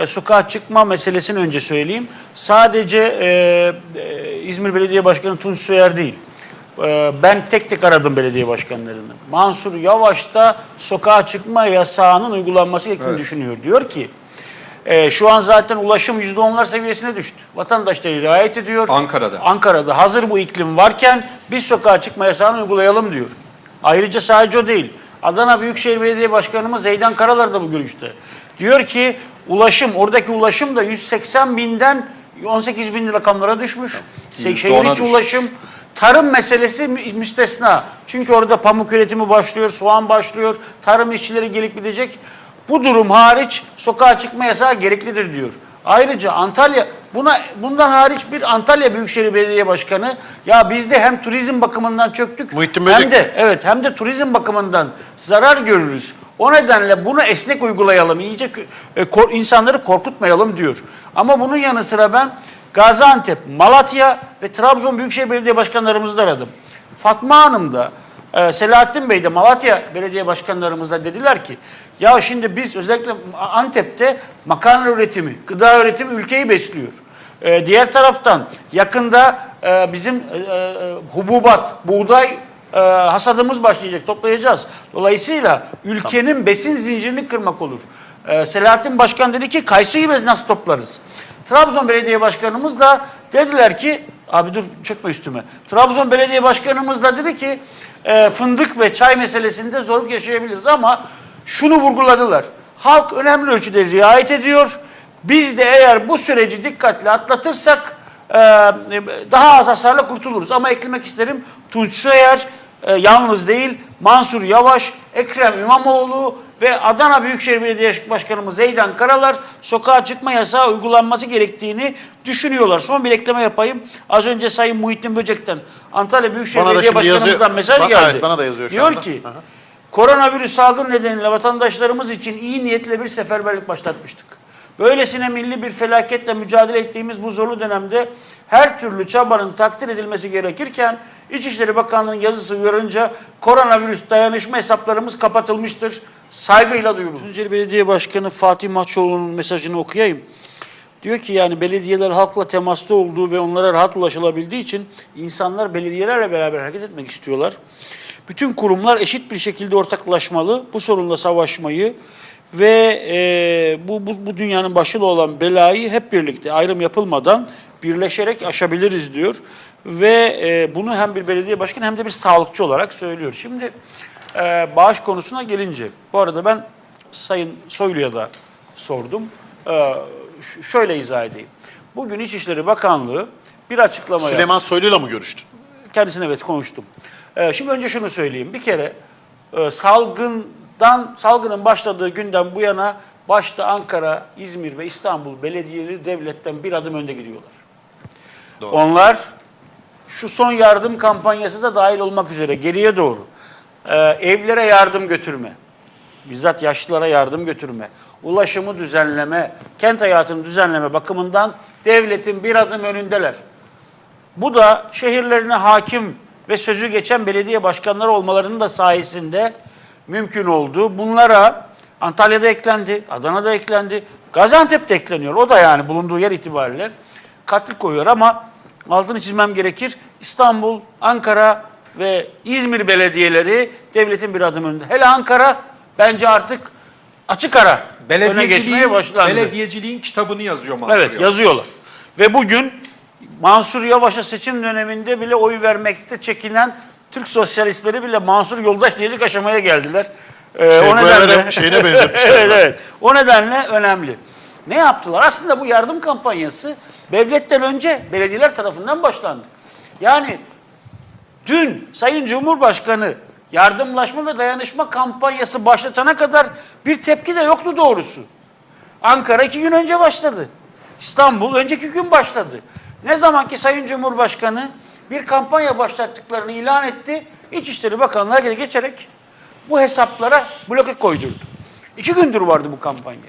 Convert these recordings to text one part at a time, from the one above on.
e, sokağa çıkma meselesini önce söyleyeyim. Sadece e, e, İzmir Belediye Başkanı Tunç Soyer değil. E, ben tek tek aradım belediye başkanlarını. Mansur Yavaş da sokağa çıkma yasağının uygulanması gerektiğini düşünüyor. Diyor ki e, şu an zaten ulaşım %10'lar seviyesine düştü. Vatandaşlar riayet ediyor. Ankara'da. Ankara'da hazır bu iklim varken biz sokağa çıkma yasağını uygulayalım diyor. Ayrıca sadece o değil. Adana Büyükşehir Belediye Başkanımız Zeydan Karalar da bu görüşte. Diyor ki ulaşım, oradaki ulaşım da 180 binden 18 bin rakamlara düşmüş. Yüzde Şehir ona içi ulaşım, tarım meselesi mü- müstesna. Çünkü orada pamuk üretimi başlıyor, soğan başlıyor, tarım işçileri gelip gidecek. Bu durum hariç sokağa çıkma yasağı gereklidir diyor. Ayrıca Antalya buna bundan hariç bir Antalya Büyükşehir Belediye Başkanı ya biz de hem turizm bakımından çöktük Muhittin hem de evet hem de turizm bakımından zarar görürüz. O nedenle bunu esnek uygulayalım. iyice e, kor- insanları korkutmayalım diyor. Ama bunun yanı sıra ben Gaziantep, Malatya ve Trabzon Büyükşehir Belediye Başkanlarımızı da aradım. Fatma Hanım da e, Selahattin Bey de Malatya Belediye Başkanlarımız da dediler ki ya şimdi biz özellikle Antep'te makarna üretimi, gıda üretimi ülkeyi besliyor. E, diğer taraftan yakında e, bizim e, e, hububat, buğday e, hasadımız başlayacak, toplayacağız. Dolayısıyla ülkenin besin zincirini kırmak olur. E, Selahattin Başkan dedi ki kayısıyı biz nasıl toplarız? Trabzon Belediye Başkanımız da dediler ki, abi dur çökme üstüme. Trabzon Belediye Başkanımız da dedi ki e, fındık ve çay meselesinde zorluk yaşayabiliriz ama şunu vurguladılar. Halk önemli ölçüde riayet ediyor. Biz de eğer bu süreci dikkatle atlatırsak e, daha az hasarla kurtuluruz. Ama eklemek isterim Tunç Soyer e, yalnız değil Mansur Yavaş, Ekrem İmamoğlu ve Adana Büyükşehir Belediye Başkanımız Zeydan Karalar sokağa çıkma yasağı uygulanması gerektiğini düşünüyorlar. Son bir ekleme yapayım. Az önce Sayın Muhittin Böcek'ten Antalya Büyükşehir Bana Belediye Başkanımızdan yazıyor. mesaj Bana- geldi. evet, bana da yazıyor şu Diyor anda. ki Aha. koronavirüs salgın nedeniyle vatandaşlarımız için iyi niyetle bir seferberlik başlatmıştık. Böylesine milli bir felaketle mücadele ettiğimiz bu zorlu dönemde her türlü çabanın takdir edilmesi gerekirken İçişleri Bakanlığı'nın yazısı uyarınca koronavirüs dayanışma hesaplarımız kapatılmıştır. Saygıyla duyurulur. Tunceli Belediye Başkanı Fatih Maçoğlu'nun mesajını okuyayım. Diyor ki yani belediyeler halkla temasta olduğu ve onlara rahat ulaşılabildiği için insanlar belediyelerle beraber hareket etmek istiyorlar. Bütün kurumlar eşit bir şekilde ortaklaşmalı, bu sorunla savaşmayı ve e, bu, bu, bu dünyanın başıyla olan belayı hep birlikte ayrım yapılmadan birleşerek aşabiliriz diyor. Ve e, bunu hem bir belediye başkanı hem de bir sağlıkçı olarak söylüyor. Şimdi e, bağış konusuna gelince, bu arada ben Sayın Soylu'ya da sordum. E, şöyle izah edeyim. Bugün İçişleri Bakanlığı bir açıklama yaptı. Süleyman Soylu'yla mı görüştün? Kendisine evet konuştum. Ee, şimdi önce şunu söyleyeyim. Bir kere e, salgından, salgının başladığı günden bu yana başta Ankara, İzmir ve İstanbul belediyeleri devletten bir adım önde gidiyorlar. Doğru. Onlar şu son yardım kampanyası da dahil olmak üzere geriye doğru e, evlere yardım götürme, bizzat yaşlılara yardım götürme, ulaşımı düzenleme, kent hayatını düzenleme bakımından devletin bir adım önündeler. Bu da şehirlerine hakim ve sözü geçen belediye başkanları olmalarının da sayesinde mümkün oldu. Bunlara Antalya'da eklendi, Adana'da eklendi, Gaziantep'te ekleniyor. O da yani bulunduğu yer itibariyle katkı koyuyor ama altını çizmem gerekir. İstanbul, Ankara ve İzmir belediyeleri devletin bir adım önünde. Hele Ankara bence artık açık ara öne geçmeye başlandı. belediyeciliğin kitabını yazıyor Mansur Evet Yavaş. yazıyorlar. Ve bugün Mansur Yavaş'a seçim döneminde bile oy vermekte çekinen Türk sosyalistleri bile Mansur Yoldaş diyecek aşamaya geldiler. Ee, Şey, Guevara şeyine benzetmişler. evet, evet. O nedenle önemli. Ne yaptılar? Aslında bu yardım kampanyası devletten önce belediyeler tarafından başlandı. Yani dün Sayın Cumhurbaşkanı yardımlaşma ve dayanışma kampanyası başlatana kadar bir tepki de yoktu doğrusu. Ankara iki gün önce başladı. İstanbul önceki gün başladı. Ne zaman ki Sayın Cumhurbaşkanı bir kampanya başlattıklarını ilan etti, İçişleri Bakanlığı harekete geçerek bu hesaplara bloke koydurdu. İki gündür vardı bu kampanya.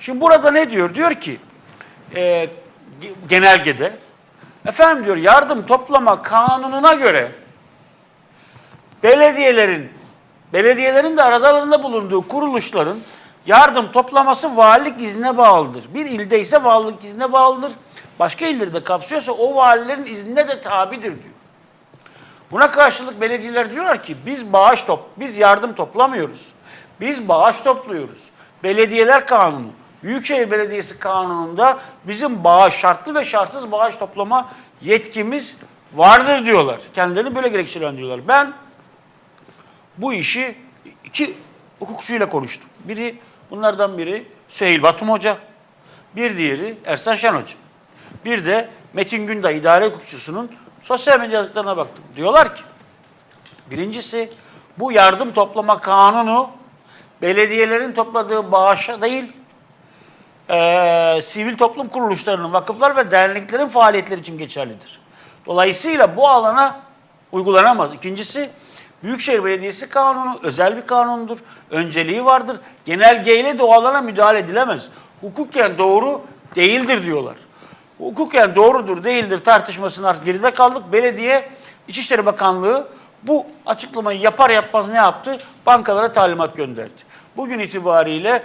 Şimdi burada ne diyor? Diyor ki e, ge- genelgede efendim diyor yardım toplama kanununa göre belediyelerin belediyelerin de aralarında bulunduğu kuruluşların yardım toplaması valilik iznine bağlıdır. Bir ilde ise valilik iznine bağlıdır. Başka illeri de kapsıyorsa o valilerin iznine de tabidir diyor. Buna karşılık belediyeler diyorlar ki biz bağış top, biz yardım toplamıyoruz. Biz bağış topluyoruz. Belediyeler Kanunu, Büyükşehir Belediyesi Kanunu'nda bizim bağış şartlı ve şartsız bağış toplama yetkimiz vardır diyorlar. Kendilerini böyle gerekçelendiriyorlar. Ben bu işi iki hukukçuyla konuştum. Biri bunlardan biri Süheyl Batum Hoca, bir diğeri Ersan Şen Hoca. Bir de Metin Günday idare hukukçusunun sosyal medya yazdıklarına baktım. Diyorlar ki birincisi bu yardım toplama kanunu belediyelerin topladığı bağışa değil eee, sivil toplum kuruluşlarının, vakıflar ve derneklerin faaliyetleri için geçerlidir. Dolayısıyla bu alana uygulanamaz. İkincisi Büyükşehir Belediyesi kanunu özel bir kanundur. Önceliği vardır. Genelgeyle de o alana müdahale edilemez. Hukuken doğru değildir diyorlar. Hukuken doğrudur değildir tartışmasının artık geride kaldık. Belediye İçişleri Bakanlığı bu açıklamayı yapar yapmaz ne yaptı? Bankalara talimat gönderdi. Bugün itibariyle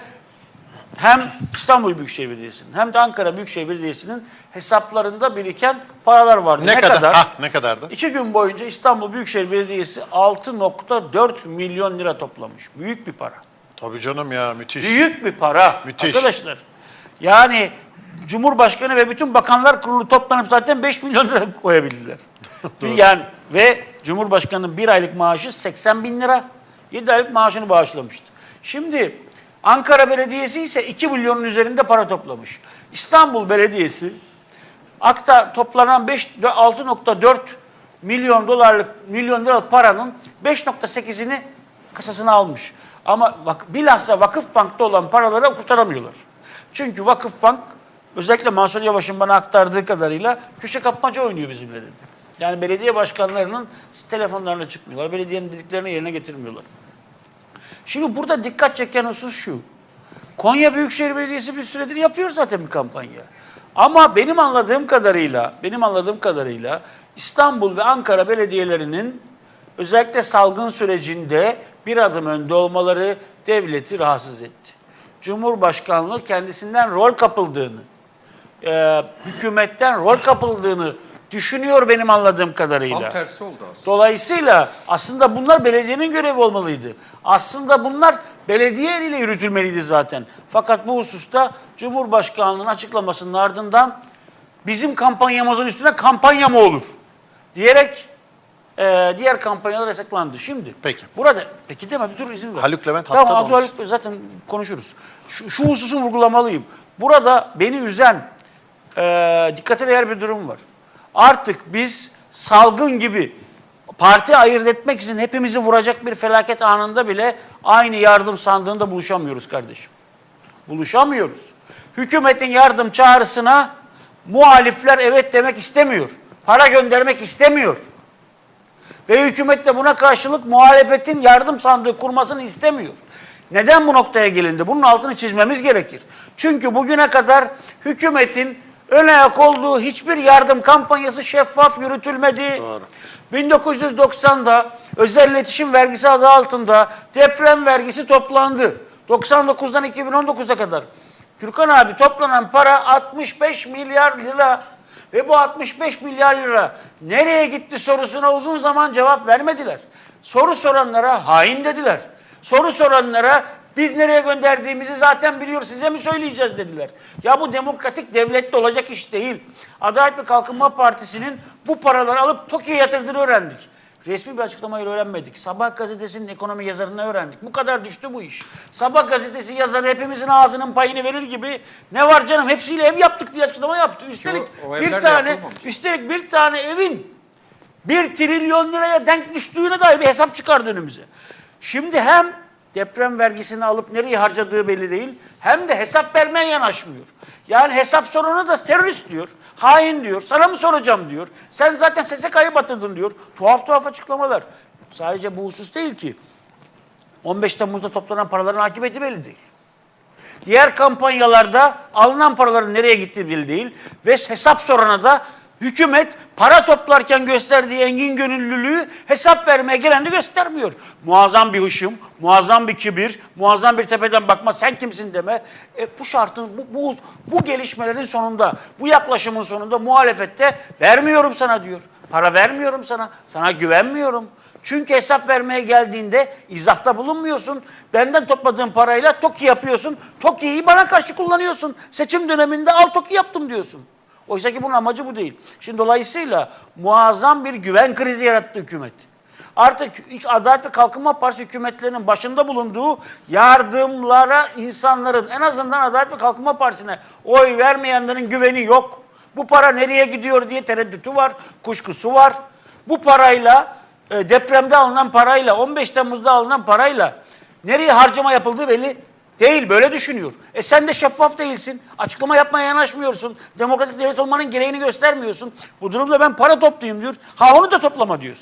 hem İstanbul Büyükşehir Belediyesi'nin hem de Ankara Büyükşehir Belediyesi'nin hesaplarında biriken paralar vardı. Ne, kadar? Hah, ne kadardı? İki gün boyunca İstanbul Büyükşehir Belediyesi 6.4 milyon lira toplamış. Büyük bir para. Tabii canım ya müthiş. Büyük bir para. Müthiş. Arkadaşlar yani Cumhurbaşkanı ve bütün bakanlar kurulu toplanıp zaten 5 milyon lira koyabildiler. yani ve Cumhurbaşkanı'nın bir aylık maaşı 80 bin lira. 7 aylık maaşını bağışlamıştı. Şimdi Ankara Belediyesi ise 2 milyonun üzerinde para toplamış. İstanbul Belediyesi Akta toplanan 5 6.4 milyon dolarlık milyon liralık paranın 5.8'ini kasasına almış. Ama vak, bilhassa Vakıf Bank'ta olan paraları kurtaramıyorlar. Çünkü Vakıf Bank özellikle Mansur Yavaş'ın bana aktardığı kadarıyla köşe kapmaca oynuyor bizimle dedi. Yani belediye başkanlarının telefonlarına çıkmıyorlar. Belediyenin dediklerini yerine getirmiyorlar. Şimdi burada dikkat çeken husus şu. Konya Büyükşehir Belediyesi bir süredir yapıyor zaten bir kampanya. Ama benim anladığım kadarıyla, benim anladığım kadarıyla İstanbul ve Ankara belediyelerinin özellikle salgın sürecinde bir adım önde olmaları devleti rahatsız etti. Cumhurbaşkanlığı kendisinden rol kapıldığını, e, hükümetten rol kapıldığını düşünüyor benim anladığım kadarıyla. Tam tersi oldu aslında. Dolayısıyla aslında bunlar belediyenin görevi olmalıydı. Aslında bunlar belediye eliyle yürütülmeliydi zaten. Fakat bu hususta Cumhurbaşkanlığı'nın açıklamasının ardından bizim kampanyamızın üstüne kampanya mı olur diyerek e, diğer kampanyalar yasaklandı. Şimdi Peki. burada peki deme bir dur izin ver. Haluk Levent tamam, hatta Abdülhaluk olmuş. Bey zaten konuşuruz. Şu, şu hususu vurgulamalıyım. Burada beni üzen e, dikkate değer bir durum var. Artık biz salgın gibi parti ayırt etmek için hepimizi vuracak bir felaket anında bile aynı yardım sandığında buluşamıyoruz kardeşim. Buluşamıyoruz. Hükümetin yardım çağrısına muhalifler evet demek istemiyor. Para göndermek istemiyor. Ve hükümet de buna karşılık muhalefetin yardım sandığı kurmasını istemiyor. Neden bu noktaya gelindi? Bunun altını çizmemiz gerekir. Çünkü bugüne kadar hükümetin ön ayak olduğu hiçbir yardım kampanyası şeffaf yürütülmedi. Doğru. 1990'da özel iletişim vergisi adı altında deprem vergisi toplandı. 99'dan 2019'a kadar. Gürkan abi toplanan para 65 milyar lira. Ve bu 65 milyar lira nereye gitti sorusuna uzun zaman cevap vermediler. Soru soranlara hain dediler. Soru soranlara biz nereye gönderdiğimizi zaten biliyoruz size mi söyleyeceğiz dediler. Ya bu demokratik devlette olacak iş değil. Adalet ve Kalkınma Partisi'nin bu paraları alıp TOKİ'ye yatırdığını öğrendik. Resmi bir açıklamayı öğrenmedik. Sabah gazetesinin ekonomi yazarını öğrendik. Bu kadar düştü bu iş. Sabah gazetesi yazarı hepimizin ağzının payını verir gibi ne var canım hepsiyle ev yaptık diye açıklama yaptı. Üstelik o- o bir tane üstelik bir tane evin bir trilyon liraya denk düştüğüne dair bir hesap çıkardı önümüze. Şimdi hem deprem vergisini alıp nereye harcadığı belli değil hem de hesap vermeye yanaşmıyor. Yani hesap sorunu da terörist diyor, hain diyor, sana mı soracağım diyor. Sen zaten SSK'yı batırdın diyor. Tuhaf tuhaf açıklamalar. Sadece bu husus değil ki. 15 Temmuz'da toplanan paraların akıbeti belli değil. Diğer kampanyalarda alınan paraların nereye gittiği belli değil. Ve hesap sorana da Hükümet para toplarken gösterdiği engin gönüllülüğü hesap vermeye gelen de göstermiyor. Muazzam bir hışım, muazzam bir kibir, muazzam bir tepeden bakma sen kimsin deme. E, bu şartın, bu, bu, bu gelişmelerin sonunda, bu yaklaşımın sonunda muhalefette vermiyorum sana diyor. Para vermiyorum sana, sana güvenmiyorum. Çünkü hesap vermeye geldiğinde izahta bulunmuyorsun. Benden topladığın parayla TOKİ yapıyorsun. TOKİ'yi bana karşı kullanıyorsun. Seçim döneminde al TOKİ yaptım diyorsun. Oysa ki bunun amacı bu değil. Şimdi dolayısıyla muazzam bir güven krizi yarattı hükümet. Artık Adalet ve Kalkınma Partisi hükümetlerinin başında bulunduğu yardımlara insanların en azından Adalet ve Kalkınma Partisi'ne oy vermeyenlerin güveni yok. Bu para nereye gidiyor diye tereddütü var, kuşkusu var. Bu parayla e, depremde alınan parayla 15 Temmuz'da alınan parayla nereye harcama yapıldığı belli değil. Böyle düşünüyor. E sen de şeffaf değilsin. Açıklama yapmaya yanaşmıyorsun. Demokratik devlet olmanın gereğini göstermiyorsun. Bu durumda ben para toplayayım diyor. Ha onu da toplama diyorsun.